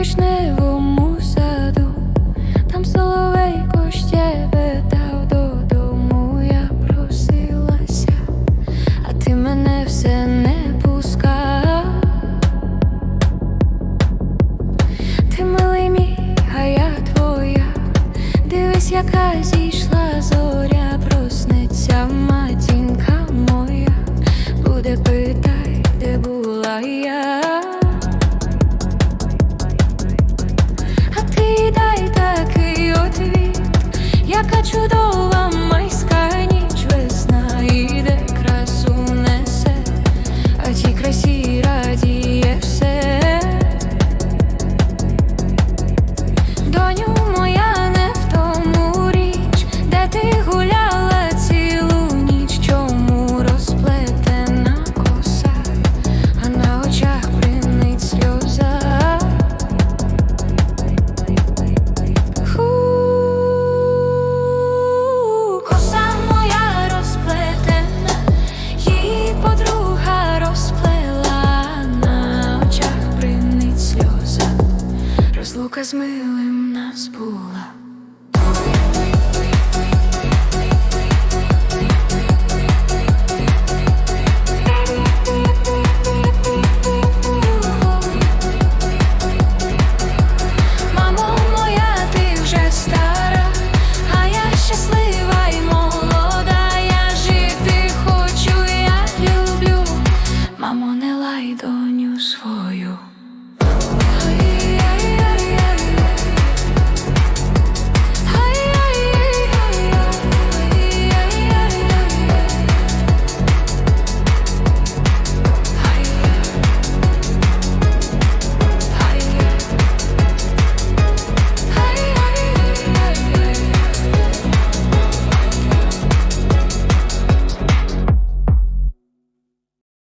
вишневому саду, там соловейко щебетав додому. Я просилася, а ти мене все не пускав. Ти милий мій, а я твоя, дивись, яка зійшла зоря, проснеться матінка моя, буде питай, де була я. 处都。Розлука з милим нас була.